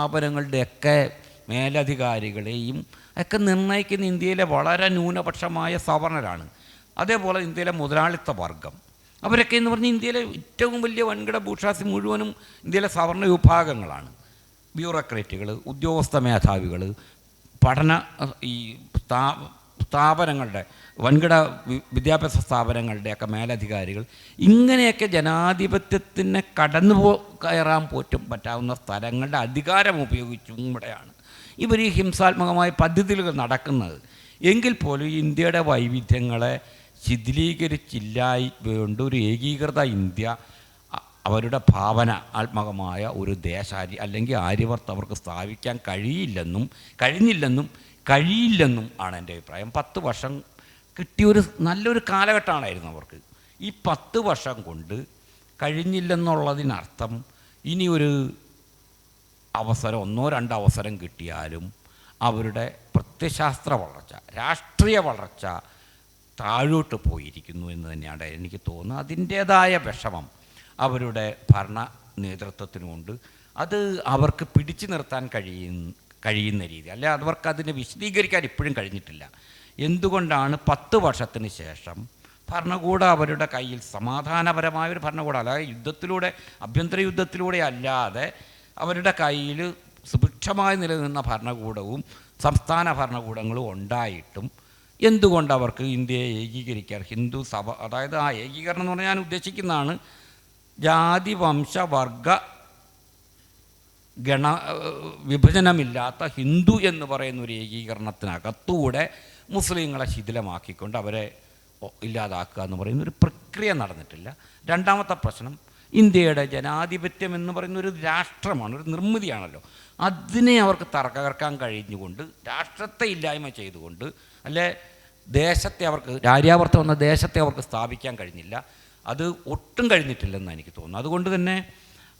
സ്ഥാപനങ്ങളുടെയൊക്കെ മേലധികാരികളെയും ഒക്കെ നിർണയിക്കുന്ന ഇന്ത്യയിലെ വളരെ ന്യൂനപക്ഷമായ സവർണരാണ്. അതേപോലെ ഇന്ത്യയിലെ മുതലാളിത്ത വർഗം. അവരൊക്കെ എന്ന് പറഞ്ഞാൽ ഇന്ത്യയിലെ ഏറ്റവും വലിയ വൻകിട ഭൂഷാസി മുഴുവനും ഇന്ത്യയിലെ സവർണ വിഭാഗങ്ങളാണ്. ബ്യൂറോക്രാറ്റുകൾ ഉദ്യോഗസ്ഥ മേധാവികൾ പഠന ഈ സ്ഥാപനങ്ങളുടെ വൻകിട വിദ്യാഭ്യാസ സ്ഥാപനങ്ങളുടെയൊക്കെ മേലധികാരികൾ ഇങ്ങനെയൊക്കെ ജനാധിപത്യത്തിന് കടന്നു പോ കയറാൻ പോറ്റും പറ്റാവുന്ന സ്ഥലങ്ങളുടെ അധികാരം ഉപയോഗിച്ചും കൂടെയാണ് ഇവർ ഈ ഹിംസാത്മകമായ പദ്ധതികൾ നടക്കുന്നത്. എങ്കിൽ പോലും ഇന്ത്യയുടെ വൈവിധ്യങ്ങളെ ശിഥിലീകരിച്ചില്ലായി വേണ്ട ഒരു ഏകീകൃത ഇന്ത്യ അവരുടെ ഭാവന ആത്മകമായ ഒരു ദേശാരി അല്ലെങ്കിൽ ആര്യവർത്ത് അവർക്ക് സ്ഥാപിക്കാൻ കഴിയില്ലെന്നും കഴിഞ്ഞില്ലെന്നും കഴിയില്ലെന്നും ആണ് എന്റെ അഭിപ്രായം. പത്ത് വർഷം കിട്ടിയൊരു നല്ലൊരു കാലഘട്ടമാണായിരുന്നു അവർക്ക്. ഈ പത്ത് വർഷം കൊണ്ട് കഴിഞ്ഞില്ലെന്നുള്ളതിനർത്ഥം ഇനി ഒരു അവസരം ഒന്നോ രണ്ടോ അവസരം കിട്ടിയാലും അവരുടെ പ്രത്യശാസ്ത്ര വളർച്ച രാഷ്ട്രീയ വളർച്ച താഴോട്ട് പോയിരിക്കുന്നു എന്ന് തന്നെയാണ് എനിക്ക് തോന്നുന്നത്. അതിന്റേതായ വിഷമം അവരുടെ ഭരണ നേതൃത്വത്തിനുമുണ്ട്. അത് അവർക്ക് പിടിച്ചു നിർത്താൻ കഴിയുന്ന കഴിയുന്ന രീതി. അല്ലെ അവർക്ക് അതിനെ വിശദീകരിക്കാൻ ഇപ്പോഴും കഴിഞ്ഞിട്ടില്ല. എന്തുകൊണ്ടാണ് പത്ത് വർഷത്തിന് ശേഷം ഭരണകൂടം അവരുടെ കയ്യിൽ സമാധാനപരമായ ഒരു ഭരണകൂടം അല്ലാതെ യുദ്ധത്തിലൂടെ ആഭ്യന്തര യുദ്ധത്തിലൂടെ അല്ലാതെ അവരുടെ കയ്യിൽ സുഭിക്ഷമായി നിലനിന്ന ഭരണകൂടവും സംസ്ഥാന ഭരണകൂടങ്ങളും ഉണ്ടായിട്ടും എന്തുകൊണ്ട് അവർക്ക് ഇന്ത്യയെ ഏകീകരിക്കാൻ ഹിന്ദു സഭ അതായത് ആ ഏകീകരണം എന്ന് പറഞ്ഞാൽ ഞാൻ ഉദ്ദേശിക്കുന്നതാണ് ജാതി വംശ വർഗ ഗണ വിഭജനമില്ലാത്ത ഹിന്ദു എന്ന് പറയുന്ന ഒരു ഏകീകരണത്തിനകത്തൂടെ മുസ്ലിങ്ങളെ ശിഥിലമാക്കിക്കൊണ്ട് അവരെ ഇല്ലാതാക്കുക എന്ന് പറയുന്ന ഒരു പ്രക്രിയ നടന്നിട്ടില്ല. രണ്ടാമത്തെ പ്രശ്നം ഇന്ത്യയുടെ ജനാധിപത്യം എന്ന് പറയുന്ന ഒരു രാഷ്ട്രമാണ് ഒരു നിർമ്മിതിയാണല്ലോ. അതിനെ അവർക്ക് തകർക്കാൻ കഴിഞ്ഞുകൊണ്ട് രാഷ്ട്രത്തെ ഇല്ലായ്മ ചെയ്തുകൊണ്ട് അല്ലെ ദേശത്തെ അവർക്ക് രാര്യാവർത്തം എന്ന ദേശത്തെ അവർക്ക് സ്ഥാപിക്കാൻ കഴിഞ്ഞില്ല. അത് ഒട്ടും കഴിഞ്ഞിട്ടില്ലെന്ന് എനിക്ക് തോന്നുന്നു അതുകൊണ്ട് തന്നെ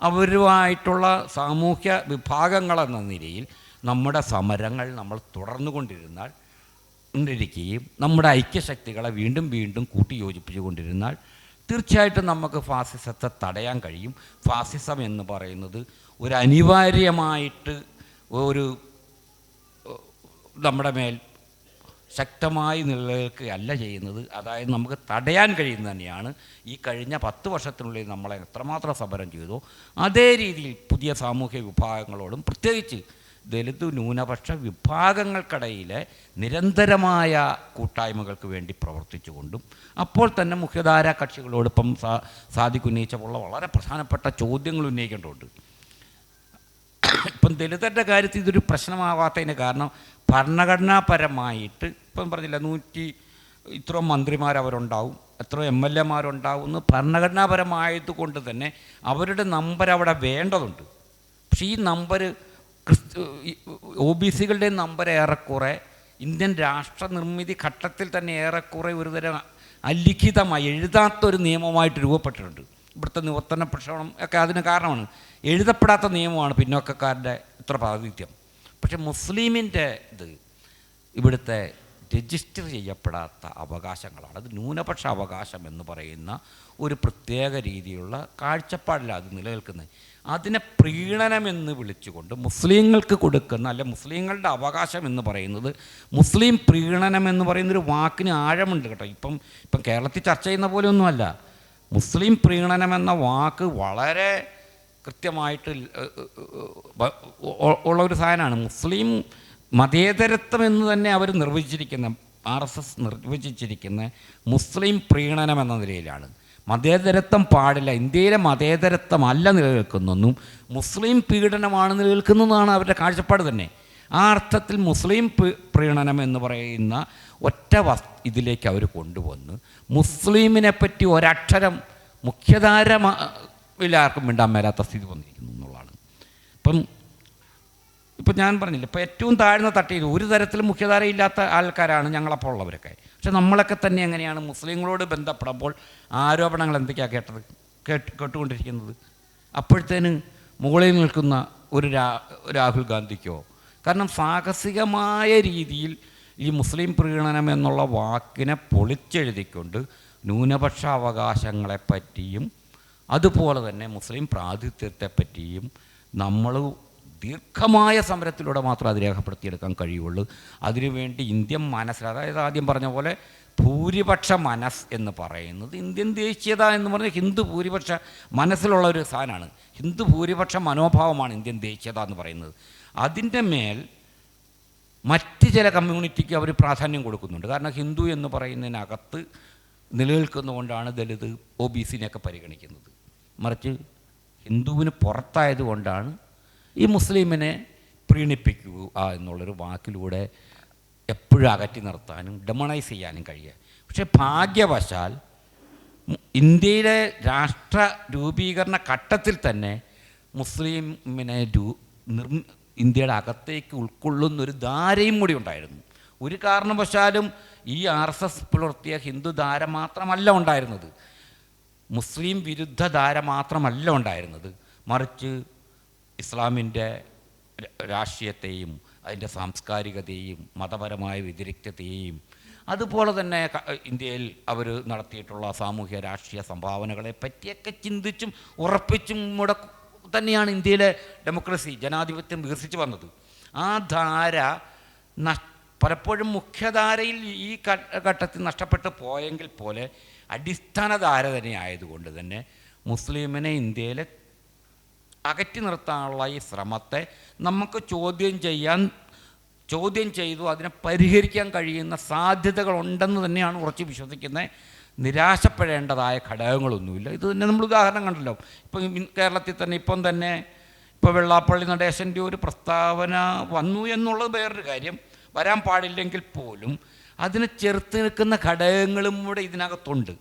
അവരുമായിട്ടുള്ള സാമൂഹ്യ വിഭാഗങ്ങളെന്ന നിലയിൽ നമ്മുടെ സമരങ്ങൾ നമ്മൾ തുടർന്നു കൊണ്ടിരുന്നാൽ കൊണ്ടിരിക്കുകയും നമ്മുടെ ഐക്യശക്തികളെ വീണ്ടും വീണ്ടും കൂട്ടിയോജിപ്പിച്ചുകൊണ്ടിരുന്നാൽ തീർച്ചയായിട്ടും നമുക്ക് ഫാസിസത്തെ തടയാൻ കഴിയും. ഫാസിസം എന്ന് പറയുന്നത് ഒരു അനിവാര്യമായിട്ട് ഒരു നമ്മുടെ മേൽ ശക്തമായി നിലനിൽക്കുകയല്ല ചെയ്യുന്നത്. അതായത് നമുക്ക് തടയാൻ കഴിയുന്നത് തന്നെയാണ്. ഈ കഴിഞ്ഞ പത്ത് വർഷത്തിനുള്ളിൽ നമ്മളെ എത്രമാത്രം സമരം ചെയ്തോ അതേ രീതിയിൽ പുതിയ സാമൂഹ്യ വിഭാഗങ്ങളോടും പ്രത്യേകിച്ച് ദലിത് ന്യൂനപക്ഷ വിഭാഗങ്ങൾക്കിടയിലെ നിരന്തരമായ കൂട്ടായ്മകൾക്ക് വേണ്ടി പ്രവർത്തിച്ചുകൊണ്ടും അപ്പോൾ തന്നെ മുഖ്യധാരാ കക്ഷികളോടൊപ്പം സാ സാധിക്കുന്നയിച്ചപ്പോൾ വളരെ പ്രധാനപ്പെട്ട ചോദ്യങ്ങൾ ഉന്നയിക്കേണ്ടതുണ്ട്. ഇപ്പം ദലിതരുടെ കാര്യത്തിൽ ഇതൊരു പ്രശ്നമാവാത്തതിന് കാരണം ഭരണഘടനാപരമായിട്ട് ഇപ്പം പറഞ്ഞില്ല നൂറ്റി ഇത്ര മന്ത്രിമാരവരുണ്ടാവും എത്ര എം എൽ എമാരുണ്ടാവും എന്ന് ഭരണഘടനാപരമായത് കൊണ്ട് തന്നെ അവരുടെ നമ്പർ അവിടെ വേണ്ടതുണ്ട്. പക്ഷേ ഈ നമ്പർ ക്രിസ്തു ഒ ബി സികളുടെ നമ്പർ ഏറെക്കുറെ ഇന്ത്യൻ രാഷ്ട്ര നിർമ്മിതി ഘട്ടത്തിൽ തന്നെ ഏറെക്കുറെ ഒരുതരം അലിഖിതമായി എഴുതാത്തൊരു നിയമമായിട്ട് രൂപപ്പെട്ടിട്ടുണ്ട്. ഇവിടുത്തെ നിവർത്തന പ്രക്ഷോഭം ഒക്കെ അതിന് കാരണമാണ്. എഴുതപ്പെടാത്ത നിയമമാണ് പിന്നോക്കക്കാരുടെ ഇത്ര പ്രാതിനിധ്യം. പക്ഷെ മുസ്ലിമിന്റെ ഇത് ഇവിടുത്തെ രജിസ്റ്റർ ചെയ്യപ്പെടാത്ത അവകാശങ്ങളാണ്. അത് ന്യൂനപക്ഷ അവകാശം എന്ന് പറയുന്ന ഒരു പ്രത്യേക രീതിയിലുള്ള കാഴ്ചപ്പാടിലാണ് അത് നിലനിൽക്കുന്നത്. അതിനെ പ്രീണനമെന്ന് വിളിച്ചുകൊണ്ട് മുസ്ലിങ്ങൾക്ക് കൊടുക്കുന്ന അല്ലെ മുസ്ലിങ്ങളുടെ അവകാശം എന്ന് പറയുന്നത് മുസ്ലിം പ്രീണനം എന്ന് പറയുന്നൊരു വാക്കിന് ആഴമുണ്ട് കേട്ടോ. ഇപ്പം ഇപ്പം കേരളത്തിൽ ചർച്ച ചെയ്യുന്ന പോലെ ഒന്നുമല്ല മുസ്ലിം പ്രീണനം എന്ന വാക്ക് വളരെ കൃത്യമായിട്ട് ഉള്ള ഒരു സാധനമാണ്. മുസ്ലിം മതേതരത്വം എന്ന് തന്നെ അവർ നിർവചിച്ചിരിക്കുന്ന ആർ എസ് എസ് നിർവചിച്ചിരിക്കുന്ന മുസ്ലിം പ്രീണനം എന്ന നിലയിലാണ്. മതേതരത്വം പാടില്ല ഇന്ത്യയിലെ മതേതരത്വം അല്ല നിലനിൽക്കുന്നതെന്നും മുസ്ലിം പീഡനമാണ് നിലനിൽക്കുന്നതെന്നാണ് അവരുടെ കാഴ്ചപ്പാട് തന്നെ. ആ അർത്ഥത്തിൽ മുസ്ലിം പ്രീണനം എന്ന് പറയുന്ന ഒറ്റ വസ് ഇതിലേക്ക് അവർ കൊണ്ടുവന്ന് മുസ്ലിമിനെ പറ്റി ഒരക്ഷരം മുഖ്യധാര ആർക്കും മിണ്ടാൻ മേലാത്ത സ്ഥിതി വന്നിരിക്കുന്നു എന്നുള്ളതാണ്. ഇപ്പം ഇപ്പം ഞാൻ പറഞ്ഞില്ല ഇപ്പം ഏറ്റവും താഴ്ന്ന തട്ടിയിൽ ഒരു തരത്തിലും മുഖ്യധാരയില്ലാത്ത ആൾക്കാരാണ് ഞങ്ങളപ്പോൾ ഉള്ളവരൊക്കെ. പക്ഷെ നമ്മളൊക്കെ തന്നെ എങ്ങനെയാണ് മുസ്ലിങ്ങളോട് ബന്ധപ്പെടുമ്പോൾ ആരോപണങ്ങൾ എന്തൊക്കെയാണ് കേട്ടത് കേട്ട് കേട്ടുകൊണ്ടിരിക്കുന്നത്? അപ്പോഴത്തേന് മുകളിൽ നിൽക്കുന്ന ഒരു രാഹുൽ ഗാന്ധിക്കോ കാരണം സാഹസികമായ രീതിയിൽ ഈ മുസ്ലിം പ്രീണനം എന്നുള്ള വാക്കിനെ പൊളിച്ചെഴുതിക്കൊണ്ട് ന്യൂനപക്ഷ അവകാശങ്ങളെപ്പറ്റിയും അതുപോലെ തന്നെ മുസ്ലിം പ്രാതിനിധ്യത്തെപ്പറ്റിയും നമ്മൾ ദീർഘമായ സമരത്തിലൂടെ മാത്രം അത് രേഖപ്പെടുത്തിയെടുക്കാൻ കഴിയുള്ളൂ. അതിനുവേണ്ടി ഇന്ത്യൻ മനസ്സിൽ അതായത് ആദ്യം പറഞ്ഞ പോലെ ഭൂരിപക്ഷ മനസ്സ് എന്ന് പറയുന്നത് ഇന്ത്യൻ ദേശീയത എന്ന് പറഞ്ഞാൽ ഹിന്ദു ഭൂരിപക്ഷ മനസ്സിലുള്ള ഒരു സാധനമാണ്. ഹിന്ദു ഭൂരിപക്ഷ മനോഭാവമാണ് ഇന്ത്യൻ ദേശീയത എന്ന് പറയുന്നത്. അതിന്റെ മേൽ മറ്റ് ചില കമ്മ്യൂണിറ്റിക്ക് അവർ പ്രാധാന്യം കൊടുക്കുന്നുണ്ട്. കാരണം ഹിന്ദു എന്ന് പറയുന്നതിനകത്ത് നിലനിൽക്കുന്നതുകൊണ്ടാണ് ദലിത് ഒ ബി സിനെയൊക്കെ പരിഗണിക്കുന്നത്. മറിച്ച് ഹിന്ദുവിന് പുറത്തായതുകൊണ്ടാണ് ഈ മുസ്ലിമിനെ പ്രീണിപ്പിക്കുക എന്നുള്ളൊരു വാക്കിലൂടെ എപ്പോഴും അകറ്റി നിർത്താനും ഡെമണൈസ് ചെയ്യാനും കഴിയുക. പക്ഷേ ഭാഗ്യവശാൽ ഇന്ത്യയിലെ രാഷ്ട്ര രൂപീകരണ ഘട്ടത്തിൽ തന്നെ മുസ്ലിമിനെ രൂ നിർ ഇന്ത്യയുടെ അകത്തേക്ക് ഉൾക്കൊള്ളുന്ന ഒരു ധാരയും കൂടി ഉണ്ടായിരുന്നു. ഒരു കാരണവശാലും ഈ ആർ എസ് എസ് പുലർത്തിയ ഹിന്ദു ധാര മാത്രമല്ല ഉണ്ടായിരുന്നത്. മുസ്ലിം വിരുദ്ധ ധാര മാത്രമല്ല ഉണ്ടായിരുന്നത്. മറിച്ച് ഇസ്ലാമിന്റെ രാഷ്ട്രീയത്തെയും അതിന്റെ സാംസ്കാരികതയെയും മതപരമായ വ്യതിരിക്തതയെയും അതുപോലെ തന്നെ ഇന്ത്യയിൽ അവർ നടത്തിയിട്ടുള്ള സാമൂഹ്യ രാഷ്ട്രീയ സംഭാവനകളെ പറ്റിയൊക്കെ ചിന്തിച്ചും ഉറപ്പിച്ചും മുട തന്നെയാണ് ഇന്ത്യയിലെ ഡെമോക്രസി ജനാധിപത്യം വികസിച്ച് വന്നത്. ആ ധാര പലപ്പോഴും മുഖ്യധാരയിൽ ഈ ഘട്ടത്തിൽ നഷ്ടപ്പെട്ടു പോയെങ്കിൽ പോലെ അടിസ്ഥാന ധാര തന്നെ ആയതുകൊണ്ട് തന്നെ മുസ്ലിമിനെ ഇന്ത്യയിലെ അകറ്റി നിർത്താനുള്ള ഈ ശ്രമത്തെ നമുക്ക് ചോദ്യം ചെയ്യാൻ ചോദ്യം ചെയ്തു അതിനെ പരിഹരിക്കാൻ കഴിയുന്ന സാധ്യതകളുണ്ടെന്ന് തന്നെയാണ് ഉറച്ചു വിശ്വസിക്കുന്നത്. നിരാശപ്പെടേണ്ടതായ ഘടകങ്ങളൊന്നുമില്ല. ഇത് തന്നെ നമ്മൾ ഉദാഹരണം കണ്ടല്ലോ. ഇപ്പം കേരളത്തിൽ തന്നെ ഇപ്പം തന്നെ ഇപ്പോൾ വെള്ളാപ്പള്ളി നടേശന്റെ ഒരു പ്രസ്താവന വന്നു എന്നുള്ളത് വേറൊരു കാര്യം. വരാൻ പാടില്ലെങ്കിൽ പോലും അതിനെ ചെറുത്ത് നിൽക്കുന്ന ഘടകങ്ങളും കൂടെ ഇതിനകത്തുണ്ട്.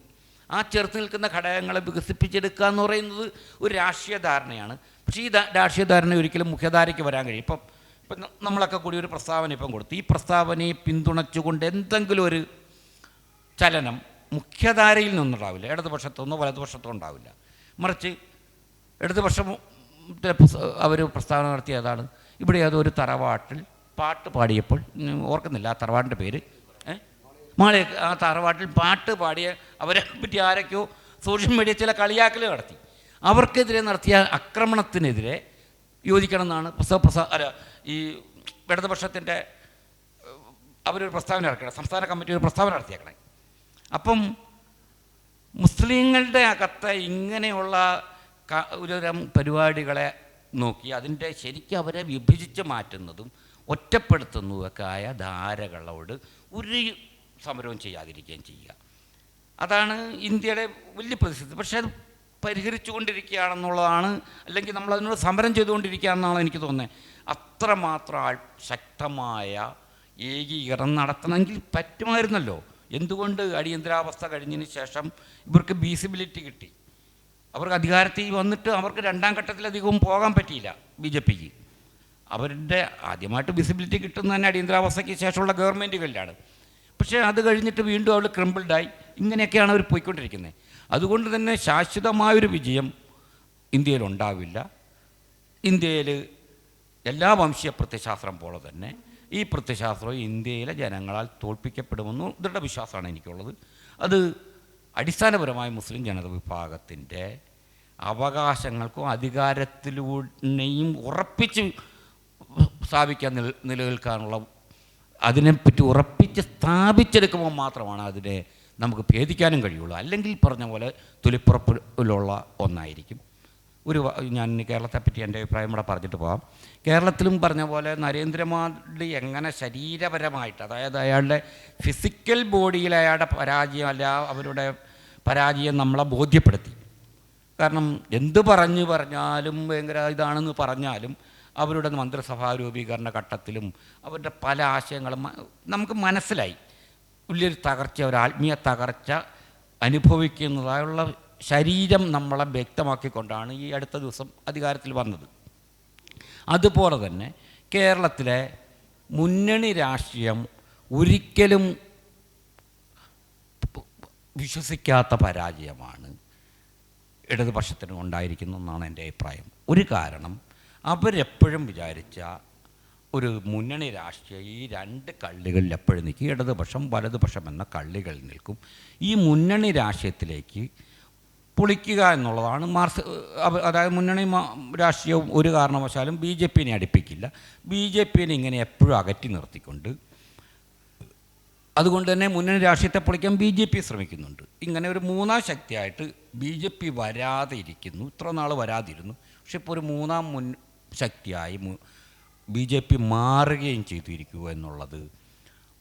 ആ ചെറുത്ത് നിൽക്കുന്ന ഘടകങ്ങളെ വികസിപ്പിച്ചെടുക്കുക എന്ന് പറയുന്നത് ഒരു രാഷ്ട്രീയ ധാരണയാണ്. പക്ഷേ ഈ രാഷ്ട്രീയ ധാരണ ഒരിക്കലും മുഖ്യധാരയ്ക്ക് വരാൻ കഴിയും ഇപ്പം ഇപ്പം നമ്മളൊക്കെ കൂടി ഒരു പ്രസ്താവന ഇപ്പം കൊടുത്തു. ഈ പ്രസ്താവനയെ പിന്തുണച്ചുകൊണ്ട് എന്തെങ്കിലും ഒരു ചലനം മുഖ്യധാരയിൽ നിന്നുണ്ടാവില്ല. ഇടതുപക്ഷത്തൊന്നും വലതുപക്ഷത്തോ ഉണ്ടാവില്ല. മറിച്ച് ഇടതുപക്ഷം അവർ പ്രസ്താവന നടത്തിയതാണ് ഇവിടെ ഒരു തറവാട്ടിൽ പാട്ട് പാടിയപ്പോൾ ഓർക്കുന്നില്ല ആ തറവാട്ടിന്റെ പേര്. മാളെ ആ തറവാട്ടിൽ പാട്ട് പാടിയ അവരെ പറ്റി ആരൊക്കെയോ സോഷ്യൽ മീഡിയ ചില കളിയാക്കൽ നടത്തി. അവർക്കെതിരെ നടത്തിയ ആക്രമണത്തിനെതിരെ യോജിക്കണം എന്നാണ് പ്രസവ പ്രസ അല്ല ഈ ഇടതുപക്ഷത്തിന്റെ അവരൊരു പ്രസ്താവന ഇറക്കണം സംസ്ഥാന കമ്മിറ്റി ഒരു പ്രസ്താവന നടത്തിയേക്കണേ. അപ്പം മുസ്ലിങ്ങളുടെ അകത്ത് ഇങ്ങനെയുള്ള ഒരുതരം പരിപാടികളെ നോക്കി അതിന്റെ ശരിക്കും അവരെ വിഭജിച്ച് മാറ്റുന്നതും ഒറ്റപ്പെടുത്തുന്നതുമൊക്കെ ആയ ധാരകളോട് ഒരു സമരവും ചെയ്യാതിരിക്കുകയും ചെയ്യുക. അതാണ് ഇന്ത്യയുടെ വലിയ പ്രതിസന്ധി. പക്ഷേ അത് പരിഹരിച്ചു കൊണ്ടിരിക്കുകയാണെന്നുള്ളതാണ് അല്ലെങ്കിൽ നമ്മൾ അതിനോട് സമരം ചെയ്തുകൊണ്ടിരിക്കുകയാണെന്നാണ് എനിക്ക് തോന്നുന്നത്. അത്രമാത്രം ശക്തമായ ഏകീകരണം നടത്തണമെങ്കിൽ പറ്റുമായിരുന്നല്ലോ. എന്തുകൊണ്ട് അടിയന്തരാവസ്ഥ കഴിഞ്ഞതിന് ശേഷം ഇവർക്ക് ബീസിബിലിറ്റി കിട്ടി? അവർക്ക് അധികാരത്തിൽ വന്നിട്ട് അവർക്ക് രണ്ടാം ഘട്ടത്തിലധികവും പോകാൻ പറ്റിയില്ല ബി ജെ പിക്ക്. അവരുടെ ആദ്യമായിട്ട് വിസിബിലിറ്റി കിട്ടുന്ന തന്നെ അടിയന്തരാവസ്ഥയ്ക്ക് ശേഷമുള്ള ഗവൺമെന്റുകളിലാണ് പക്ഷേ അത് കഴിഞ്ഞിട്ട് വീണ്ടും അവൾ ക്രിമ്പിൾഡായി ഇങ്ങനെയൊക്കെയാണ് അവർ പോയിക്കൊണ്ടിരിക്കുന്നത് അതുകൊണ്ട് തന്നെ ശാശ്വതമായൊരു വിജയം ഇന്ത്യയിൽ ഉണ്ടാവില്ല ഇന്ത്യയിൽ എല്ലാ വംശീയ പ്രത്യശാസ്ത്രം പോലെ തന്നെ ഈ പ്രത്യശാസ്ത്രം ഇന്ത്യയിലെ ജനങ്ങളാൽ തോൽപ്പിക്കപ്പെടുമെന്ന് ദൃഢവിശ്വാസമാണ് എനിക്കുള്ളത്. അത് അടിസ്ഥാനപരമായ മുസ്ലിം ജനത വിഭാഗത്തിന്റെ അവകാശങ്ങൾക്കും അധികാരത്തിലൂടെയും ഉറപ്പിച്ച് സ്ഥാപിക്കാൻ നില നിലനിൽക്കാനുള്ള അതിനെപ്പറ്റി ഉറപ്പിച്ച് സ്ഥാപിച്ചെടുക്കുമ്പോൾ മാത്രമാണ് അതിനെ നമുക്ക് ഭേദിക്കാനും കഴിയുള്ളൂ. അല്ലെങ്കിൽ പറഞ്ഞ പോലെ തൊലിപ്പുറപ്പിലുള്ള ഒന്നായിരിക്കും. ഒരു ഞാൻ കേരളത്തെ പറ്റി എന്റെ അഭിപ്രായം കൂടെ പറഞ്ഞിട്ട് പോകാം കേരളത്തിലും പറഞ്ഞ പോലെ നരേന്ദ്രമോദി എങ്ങനെ ശരീരപരമായിട്ട് അതായത് അയാളുടെ ഫിസിക്കൽ ബോഡിയിൽ അയാളുടെ പരാജയം അല്ല അവരുടെ പരാജയം നമ്മളെ ബോധ്യപ്പെടുത്തി. കാരണം എന്ത് പറഞ്ഞു പറഞ്ഞാലും ഭയങ്കര ഇതാണെന്ന് പറഞ്ഞാലും അവരുടെ മന്ത്രിസഭാ രൂപീകരണ ഘട്ടത്തിലും അവരുടെ പല ആശയങ്ങളും നമുക്ക് മനസ്സിലായി. വലിയൊരു തകർച്ച ഒരു ആത്മീയ തകർച്ച അനുഭവിക്കുന്നതായുള്ള ശരീരം നമ്മളെ വ്യക്തമാക്കിക്കൊണ്ടാണ് ഈ അടുത്ത ദിവസം അധികാരത്തിൽ വന്നത്. അതുപോലെ തന്നെ കേരളത്തിലെ മുന്നണി രാഷ്ട്രീയം ഒരിക്കലും വിശ്വസിക്കാത്ത പരാജയമാണ് ഇടതുപക്ഷത്തിന് ഉണ്ടായിരിക്കുന്നു എന്നാണ് എന്റെ അഭിപ്രായം. ഒരു കാരണം അവരെപ്പോഴും വിചാരിച്ച ഒരു മുന്നണി രാഷ്ട്രീയ ഈ രണ്ട് കള്ളികളിൽ എപ്പോഴും നിൽക്കും. ഇടതുപക്ഷം വലതുപക്ഷം എന്ന കള്ളികളിൽ നിൽക്കും. ഈ മുന്നണി രാഷ്ട്രീയത്തിലേക്ക് പൊളിക്കുക എന്നുള്ളതാണ്. മാർസ് അതായത് മുന്നണി രാഷ്ട്രീയവും ഒരു കാരണവശാലും ബി ജെ പിനെ അടുപ്പിക്കില്ല. ബി ജെ പിനെ ഇങ്ങനെ എപ്പോഴും അകറ്റി നിർത്തിക്കൊണ്ട് അതുകൊണ്ട് തന്നെ മുന്നണി രാഷ്ട്രീയത്തെ പൊളിക്കാൻ ബി ജെ പി ശ്രമിക്കുന്നുണ്ട്. ഇങ്ങനെ ഒരു മൂന്നാം ശക്തിയായിട്ട് ബി ജെ പി വരാതെ ഇരിക്കുന്നു ഇത്ര നാൾ വരാതിരുന്നു. പക്ഷെ ഇപ്പോൾ ഒരു മൂന്നാം മുൻ ശക്തിയായി ബി ജെ പി മാറുകയും ചെയ്തിരിക്കുക എന്നുള്ളത്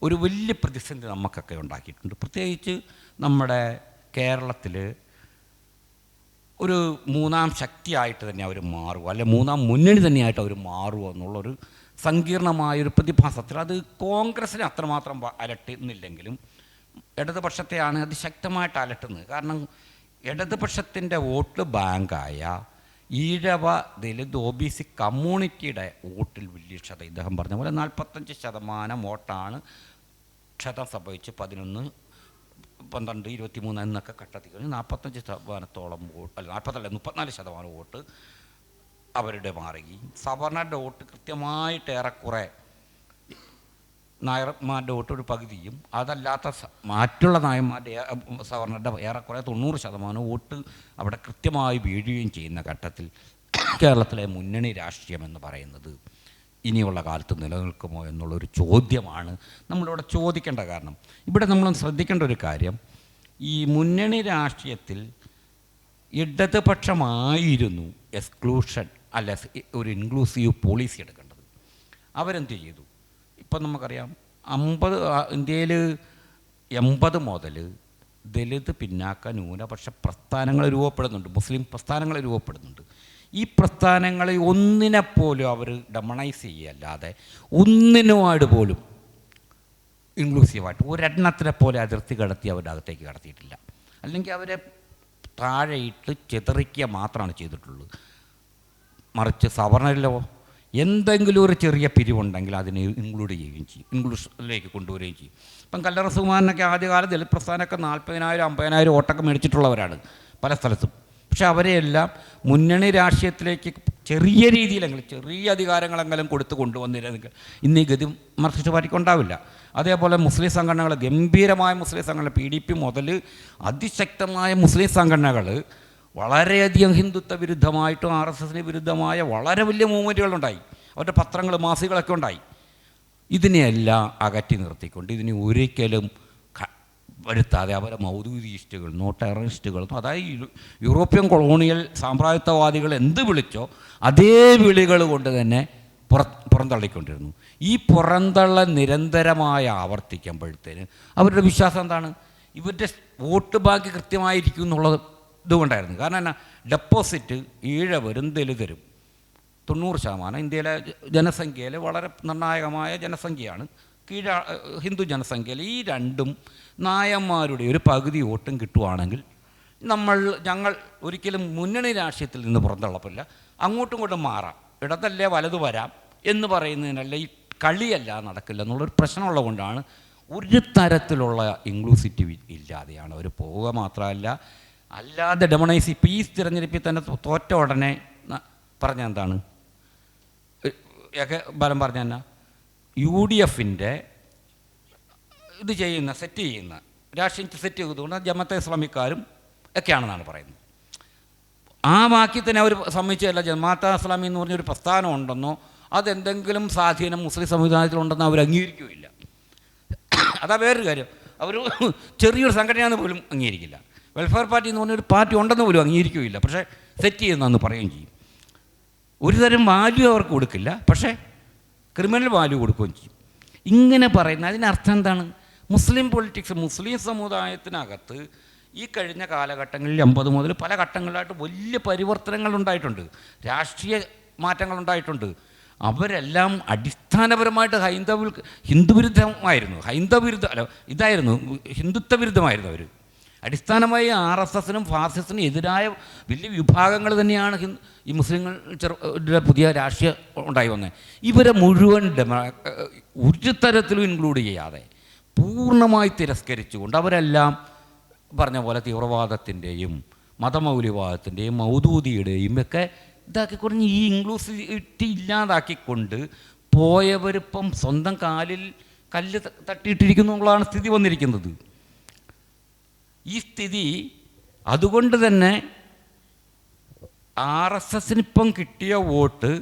ഒരു വലിയ പ്രതിസന്ധി നമുക്കൊക്കെ ഉണ്ടാക്കിയിട്ടുണ്ട്. പ്രത്യേകിച്ച് നമ്മുടെ കേരളത്തിൽ ഒരു മൂന്നാം ശക്തിയായിട്ട് തന്നെ അവർ മാറുക. അല്ലെ മൂന്നാം മുന്നണി തന്നെയായിട്ട് അവർ മാറുക എന്നുള്ളൊരു സങ്കീർണമായൊരു പ്രതിഭാസത്തിൽ അത് കോൺഗ്രസ്സിനെ അത്രമാത്രം അലട്ടുന്നില്ലെങ്കിലും ഇടതുപക്ഷത്തെയാണ് അത് ശക്തമായിട്ട് അലട്ടുന്നത്. കാരണം ഇടതുപക്ഷത്തിന്റെ vote ബാങ്കായ Ezhava Dalit O B C കമ്മ്യൂണിറ്റിയുടെ വോട്ടിൽ വലിയ ക്ഷതം. ഇദ്ദേഹം പറഞ്ഞ പോലെ നാൽപ്പത്തഞ്ച് ശതമാനം വോട്ടാണ് ക്ഷതം സംഭവിച്ച് പതിനൊന്ന് പന്ത്രണ്ട് ഇരുപത്തി മൂന്ന് എന്നൊക്കെ ഘട്ടത്തിൽ കഴിഞ്ഞ് നാൽപ്പത്തഞ്ച് ശതമാനത്തോളം വോട്ട് അല്ല നാൽപ്പത്തല്ല മുപ്പത്തിനാല് ശതമാനം വോട്ട് അവരുടെ മാറുകയും സവർണരുടെ വോട്ട് കൃത്യമായിട്ട് ഏറെക്കുറെ നായർമാരുടെ വോട്ട് ഒരു പകുതിയും അതല്ലാത്ത മറ്റുള്ള നായന്മാരുടെ സവർണരുടെ ഏറെക്കുറെ തൊണ്ണൂറ് ശതമാനം വോട്ട് അവിടെ കൃത്യമായി വീഴുകയും ചെയ്യുന്ന ഘട്ടത്തിൽ കേരളത്തിലെ മുന്നണി രാഷ്ട്രീയം എന്ന് പറയുന്നത് ഇനിയുള്ള കാലത്ത് നിലനിൽക്കുമോ എന്നുള്ളൊരു ചോദ്യമാണ് നമ്മളിവിടെ ചോദിക്കേണ്ട കാരണം. ഇവിടെ നമ്മൾ ശ്രദ്ധിക്കേണ്ട ഒരു കാര്യം ഈ മുന്നണി രാഷ്ട്രീയത്തിൽ ഇടതുപക്ഷമായിരുന്നു എക്സ്ക്ലൂഷൻ അല്ല ഒരു ഇൻക്ലൂസീവ് പോളിസി എടുക്കേണ്ടത്. അവരെന്ത് ചെയ്തു? ഇപ്പം നമുക്കറിയാം അമ്പത് ഇന്ത്യയിൽ എൺപത് മുതൽ ദലിത് പിന്നാക്ക ന്യൂനപക്ഷ പ്രസ്ഥാനങ്ങൾ രൂപപ്പെടുന്നുണ്ട് മുസ്ലിം പ്രസ്ഥാനങ്ങൾ രൂപപ്പെടുന്നുണ്ട്. ഈ പ്രസ്ഥാനങ്ങളെ ഒന്നിനെപ്പോലും അവർ ഡമണൈസ് ചെയ്യല്ലാതെ ഒന്നിനുമായിട്ട് പോലും ഇൻക്ലൂസീവായിട്ട് ഒരെണ്ണത്തിനെ പോലെ അതിർത്തി കടത്തി അവരുടെ അകത്തേക്ക് കടത്തിയിട്ടില്ല. അല്ലെങ്കിൽ അവരെ താഴെയിട്ട് ചിതറിക്കുക മാത്രമാണ് ചെയ്തിട്ടുള്ളത്. മറിച്ച് സവർണരിലോ എന്തെങ്കിലും ഒരു ചെറിയ പിരിവുണ്ടെങ്കിൽ അതിനെ ഇൻക്ലൂഡ് ചെയ്യുകയും ചെയ്യും. ഇൻക്ലൂഷനിലേക്ക് കൊണ്ടുവരികയും ചെയ്യും. ഇപ്പം കല്ലറ സുമാനൊക്കെ ആദ്യകാല ദളിത് പ്രസ്ഥാനമൊക്കെ നാൽപ്പതിനായിരം അമ്പതിനായിരം ഓട്ടൊക്കെ മേടിച്ചിട്ടുള്ളവരാണ് പല സ്ഥലത്തും. പക്ഷെ അവരെയെല്ലാം മുന്നണി രാഷ്ട്രീയത്തിലേക്ക് ചെറിയ രീതിയിലെങ്കിലും ചെറിയ അധികാരങ്ങളെങ്കിലും കൊടുത്ത് കൊണ്ടുവന്നിരുന്നെങ്കിൽ ഇന്ന് ഈ ഗതി മാർക്സിസ്റ്റ് പാർട്ടിക്ക് ഉണ്ടാവില്ല അതേപോലെ മുസ്ലിം സംഘടനകൾ ഗംഭീരമായ മുസ്ലിം സംഘടന പി ഡി പി മുതൽ അതിശക്തമായ മുസ്ലിം സംഘടനകൾ വളരെയധികം ഹിന്ദുത്വ വിരുദ്ധമായിട്ടും ആർ എസ് എസിന് വിരുദ്ധമായ വളരെ വലിയ മൂവ്മെന്റുകളുണ്ടായി അവരുടെ പത്രങ്ങൾ മാസികളൊക്കെ ഉണ്ടായി. ഇതിനെയെല്ലാം അകറ്റി നിർത്തിക്കൊണ്ട് ഇതിനെ ഒരിക്കലും വരുത്താതെ അവരെ മൗദൂരിസ്റ്റുകൾ നോ ടെററിസ്റ്റുകൾ അതായത് യൂറോപ്യൻ കൊളോണിയൽ സാമ്രാജ്യത്വവാദികൾ എന്ത് വിളിച്ചോ അതേ വിളികൾ കൊണ്ട് തന്നെ പുറ പുറന്തള്ളിക്കൊണ്ടിരുന്നു. ഈ പുറന്തള്ള നിരന്തരമായി ആവർത്തിക്കുമ്പോഴത്തേന് അവരുടെ വിശ്വാസം എന്താണ്? ഇവരുടെ വോട്ട് ബാങ്ക് കൃത്യമായിരിക്കും എന്നുള്ളത് ഇതുകൊണ്ടായിരുന്നു. കാരണം എന്നാ ഡെപ്പോസിറ്റ് ഈഴവരും ദലിതരും തൊണ്ണൂറ് ശതമാനം ഇന്ത്യയിലെ ജനസംഖ്യയിൽ വളരെ നിർണായകമായ ജനസംഖ്യയാണ്. കീഴ ഹിന്ദു ജനസംഖ്യയിൽ ഈ രണ്ടും നായന്മാരുടെ ഒരു പകുതി ഓട്ടം കിട്ടുവാണെങ്കിൽ നമ്മൾ ഞങ്ങൾ ഒരിക്കലും മുന്നണി രാഷ്ട്രീയത്തിൽ നിന്ന് പുറന്തള്ളപ്പില്ല അങ്ങോട്ടും ഇങ്ങോട്ടും മാറാം ഇടത്തല്ലേ വലതു വരാം എന്ന് പറയുന്നതിനല്ല ഈ കളിയല്ല നടക്കില്ല എന്നുള്ളൊരു പ്രശ്നമുള്ളതുകൊണ്ടാണ് ഒരു തരത്തിലുള്ള ഇൻക്ലൂസിറ്റിവ് ഇല്ലാതെയാണ് അവർ പോവുക മാത്രമല്ല അല്ലാതെ ഡെമണൈസ് ഇപ്പം ഈ തിരഞ്ഞെടുപ്പിൽ തന്നെ തോറ്റ ഉടനെ പറഞ്ഞെന്താണ് ഒക്കെ ബലം പറഞ്ഞ യു ഡി എഫിന്റെ ഇത് ചെയ്യുന്ന സെറ്റ് ചെയ്യുന്ന രാഷ്ട്രീയത്തിൽ സെറ്റ് ചെയ്തുകൊണ്ട് ജമത്തെ ഇസ്ലാമിക്കാരും ഒക്കെയാണെന്നാണ് പറയുന്നത്. ആ വാക്യത്തിന് അവർ സമ്മതിച്ചതല്ല. ജമാഅത്തെ ഇസ്ലാമി എന്ന് പറഞ്ഞൊരു പ്രസ്ഥാനം ഉണ്ടെന്നോ അതെന്തെങ്കിലും സ്വാധീനം മുസ്ലിം സംവിധാനത്തിലുണ്ടെന്ന് അവർ അംഗീകരിക്കുകയില്ല. അതാ വേറൊരു കാര്യം. അവർ ചെറിയൊരു സംഘടനയാണെന്ന് പോലും അംഗീകരിക്കില്ല. വെൽഫെയർ പാർട്ടി എന്ന് പറഞ്ഞൊരു പാർട്ടി ഉണ്ടെന്ന് പോലും അംഗീകരിക്കുകയില്ല. പക്ഷേ സെറ്റ് ചെയ്യുന്നതെന്ന് പറയുകയും ചെയ്യും. ഒരു തരം വാല്യൂ അവർക്ക് കൊടുക്കില്ല. പക്ഷേ ക്രിമിനൽ വാല്യൂ കൊടുക്കുകയും ചെയ്യും. ഇങ്ങനെ പറയുന്ന അതിനർത്ഥം എന്താണ്? മുസ്ലിം പൊളിറ്റിക്സ് മുസ്ലിം സമുദായത്തിനകത്ത് ഈ കഴിഞ്ഞ കാലഘട്ടങ്ങളിൽ അമ്പത് മുതൽ പല ഘട്ടങ്ങളിലായിട്ട് വലിയ പരിവർത്തനങ്ങൾ ഉണ്ടായിട്ടുണ്ട് രാഷ്ട്രീയ മാറ്റങ്ങൾ ഉണ്ടായിട്ടുണ്ട് അവരെല്ലാം അടിസ്ഥാനപരമായിട്ട് ഹൈന്ദവ ഹിന്ദുവിരുദ്ധമായിരുന്നു. ഹൈന്ദവ വിരുദ്ധ അല്ല ഇതായിരുന്നു ഹിന്ദുത്വ വിരുദ്ധമായിരുന്നു അവർ അടിസ്ഥാനമായി ആർ എസ് എസിനും ഫാസിസത്തിനും എതിരായ വലിയ വിഭാഗങ്ങൾ തന്നെയാണ് ഈ മുസ്ലിങ്ങൾ ചെറു പുതിയ രാഷ്ട്രീയം ഉണ്ടായി വന്നത് ഇവരെ മുഴുവൻ ഒരു തരത്തിലും ഇൻക്ലൂഡ് ചെയ്യാതെ. പൂർണമായി തിരസ്കരിച്ചുകൊണ്ട് അവരെല്ലാം പറഞ്ഞ പോലെ തീവ്രവാദത്തിന്റെയും മതമൗലിവാദത്തിന്റെയും മൗദൂദിയുടെയും ഒക്കെ ഇതാക്കിക്കൊണ്ട് ഈ ഇൻക്ലൂസിവിറ്റി ഇല്ലാതാക്കിക്കൊണ്ട് പോയവരിപ്പം സ്വന്തം കാലിൽ കല്ല് തട്ടിയിട്ടിരിക്കുന്നു എന്നുള്ളതാണ് സ്ഥിതി വന്നിരിക്കുന്നത്. ഈ സ്ഥിതി അതുകൊണ്ട് തന്നെ ആർ എസ് എസിനിപ്പം കിട്ടിയ വോട്ട്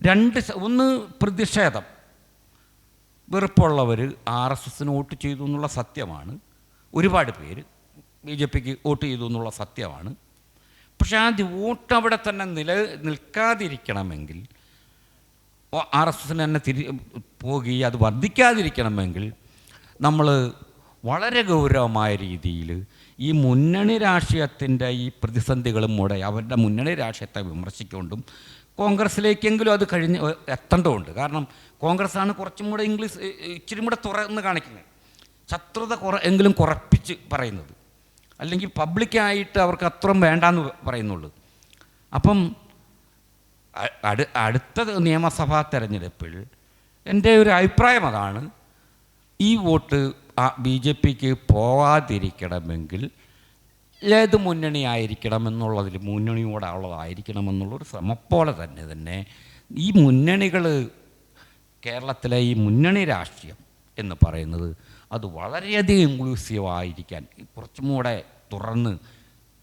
രണ്ട് ഒന്ന് പ്രതിഷേധം. വെറുപ്പുള്ളവർ ആർ എസ് എസിന് വോട്ട് ചെയ്തു എന്നുള്ള സത്യമാണ്. ഒരുപാട് പേര് ബി ജെ പിക്ക് വോട്ട് ചെയ്തു എന്നുള്ള സത്യമാണ്. പക്ഷേ ആ വോട്ട് അവിടെ തന്നെ നില നിൽക്കാതിരിക്കണമെങ്കിൽ ആർ എസ് എസിന് തന്നെ തിരി പോകുകയും അത് വർദ്ധിക്കാതിരിക്കണമെങ്കിൽ നമ്മൾ വളരെ ഗൗരവമായ രീതിയിൽ ഈ മുന്നണി രാഷ്ട്രീയത്തിന്റെ ഈ പ്രതിസന്ധികളും കൂടെ അവരുടെ മുന്നണി രാഷ്ട്രീയത്തെ വിമർശിക്കൊണ്ടും കോൺഗ്രസ്സിലേക്കെങ്കിലും അത് കഴിഞ്ഞ് എത്തേണ്ടതുണ്ട്. കാരണം കോൺഗ്രസ്സാണ് കുറച്ചും കൂടെ ഇംഗ്ലീഷ് ഇച്ചിരി കൂടെ തുറന്ന് കാണിക്കുന്നത്. ശത്രുത കുറ എങ്കിലും കുറപ്പിച്ച് പറയുന്നത്. അല്ലെങ്കിൽ പബ്ലിക്കായിട്ട് അവർക്ക് അത്രയും വേണ്ടാന്ന് പറയുന്നുള്ളൂ. അപ്പം അടു അടുത്ത നിയമസഭാ തെരഞ്ഞെടുപ്പിൽ എന്റെ ഒരു അഭിപ്രായം അതാണ്. ഈ വോട്ട് ബി ജെ പിക്ക് പോവാതിരിക്കണമെങ്കിൽ ഏത് മുന്നണി ഉള്ളതായിരിക്കണം എന്നുള്ളൊരു ശ്രമപ്പോലെ തന്നെ തന്നെ ഈ മുന്നണികൾ കേരളത്തിലെ ഈ മുന്നണി രാഷ്ട്രീയം എന്ന് പറയുന്നത് അത് വളരെയധികം ഇൻക്ലൂസീവ് ആയിരിക്കാൻ കുറച്ചും കൂടെ തുറന്ന്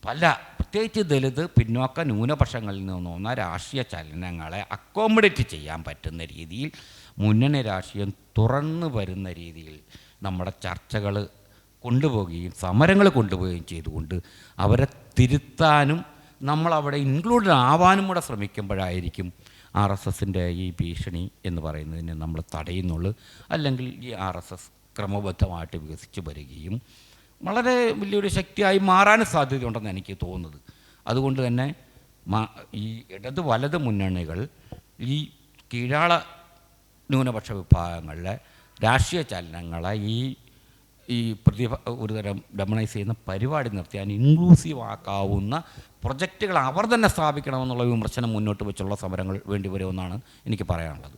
പല പ്രത്യേകിച്ച് ദലിത് പിന്നോക്ക ന്യൂനപക്ഷങ്ങളിൽ നിന്ന് രാഷ്ട്രീയ ചലനങ്ങളെ അക്കോമഡേറ്റ് ചെയ്യാൻ പറ്റുന്ന രീതിയിൽ മുന്നണി രാഷ്ട്രീയം തുറന്നു വരുന്ന രീതിയിൽ നമ്മുടെ ചർച്ചകൾ കൊണ്ടുപോവുകയും സമരങ്ങൾ കൊണ്ടുപോവുകയും ചെയ്തുകൊണ്ട് അവരെ തിരുത്താനും നമ്മളവിടെ ഇൻക്ലൂഡഡ് ആവാനും കൂടെ ശ്രമിക്കുമ്പോഴായിരിക്കും ആർ എസ് എസിന്റെ ഈ ഭീഷണി എന്ന് പറയുന്നതിനെ നമ്മൾ തടയുന്നുള്ളൂ. അല്ലെങ്കിൽ ഈ ആർ എസ് എസ് ക്രമബദ്ധമായിട്ട് വികസിച്ച് വരികയും വളരെ വലിയൊരു ശക്തിയായി മാറാനും സാധ്യതയുണ്ടെന്ന് എനിക്ക് തോന്നുന്നത്. അതുകൊണ്ട് തന്നെ ഈ ഇടത് വലത് മുന്നണികൾ ഈ കീഴാള ന്യൂനപക്ഷ വിഭാഗങ്ങളിലെ രാഷ്ട്രീയ ചലനങ്ങളെ ഈ ഈ പ്രതിഭ ഒരുതരം ഡെമണൈസ് ചെയ്യുന്ന പരിപാടി നിർത്തിയാൽ ഇൻക്ലൂസീവ് ആക്കാവുന്ന പ്രൊജക്റ്റുകൾ അവർ തന്നെ സ്ഥാപിക്കണമെന്നുള്ള വിമർശനം മുന്നോട്ട് വെച്ചുള്ള സമരങ്ങൾ വേണ്ടി വരുമെന്നാണ് എനിക്ക് പറയാനുള്ളത്.